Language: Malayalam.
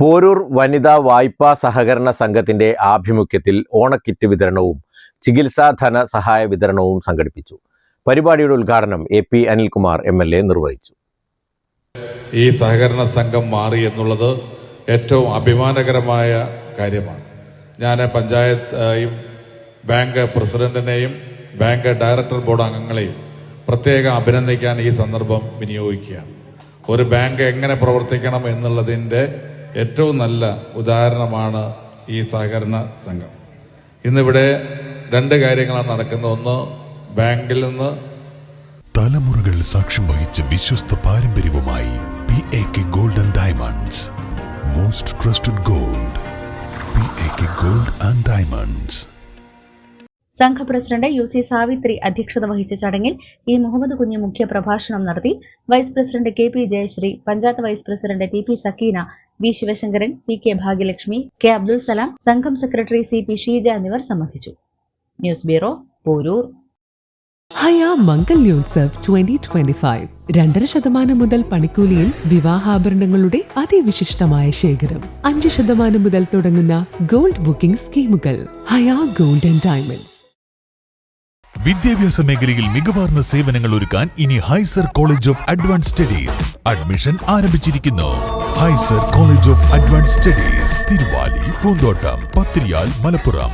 പോരൂർ വനിതാ വായ്പാ സഹകരണ സംഘത്തിന്റെ ആഭിമുഖ്യത്തിൽ ഓണക്കിറ്റ് വിതരണവും ചികിത്സാ ധന സഹായ വിതരണവും സംഘടിപ്പിച്ചു. പരിപാടിയുടെ ഉദ്ഘാടനം A P Anilkumar M L A നിർവഹിച്ചു. ഈ സഹകരണ സംഘം മാറി എന്നുള്ളത് ഏറ്റവും അഭിമാനകരമായ കാര്യമാണ്. ഞാൻ പഞ്ചായത്തെയും ബാങ്ക് പ്രസിഡന്റിനെയും ബാങ്ക് ഡയറക്ടർ ബോർഡ് അംഗങ്ങളെയും പ്രത്യേകം അഭിനന്ദിക്കാൻ ഈ സന്ദർഭം വിനിയോഗിക്കുകയാണ്. ഒരു ബാങ്ക് എങ്ങനെ പ്രവർത്തിക്കണം എന്നുള്ളതിന്റെ ഏറ്റവും നല്ല ഉദാഹരണമാണ് ഈ സഹകരണ സംഘം. ഇന്നിവിടെ രണ്ട് കാര്യങ്ങളാണ് നടക്കുന്നത്. ഒന്ന് ബാങ്കിൽ നിന്ന് തലമുറകൾ സാക്ഷ്യം വഹിച്ച വിശ്വസ്ത പാരമ്പര്യവുമായി P A K golden diamonds most trusted gold P A K gold and diamonds സംഘ പ്രസിഡന്റ് യു സി സാവിത്രി അധ്യക്ഷത വഹിച്ച ചടങ്ങിൽ ഇ മുഹമ്മദ് കുഞ്ഞ് മുഖ്യ പ്രഭാഷണം നടത്തി vice president K P Jayashree panchayat vice president T P Sakeena V Sivasankaran P K Bhagyalakshmi K Abdul Salam സംഘം സെക്രട്ടറി സി പി ഷീജ എന്നിവർ സംബന്ധിച്ചു. News bureau Poroor. ഹയാ മംഗല്യോത്സവ് ട്വന്റി ട്വന്റി ഫൈവ് രണ്ടര ശതമാനം മുതൽ പണിക്കൂലിയിൽ വിവാഹാഭരണങ്ങളുടെ അതിവിശിഷ്ടമായ ശേഖരം. അഞ്ച് ശതമാനം മുതൽ തുടങ്ങുന്ന ഗോൾഡ് ബുക്കിംഗ് സ്കീമുകൾ. ഹയാ ഗോൾഡ് ആൻഡ് ഡയമണ്ട്സ്. വിദ്യാഭ്യാസ മേഖലയിൽ മികവാർന്ന സേവനങ്ങൾ ഒരുക്കാൻ ഇനി ഹൈസർ college of advance studies. Admission ആരംഭിച്ചിരിക്കുന്നു. ഹൈസർ college of advance studies Thiruvali Poonthottam Pathiriyal Malappuram.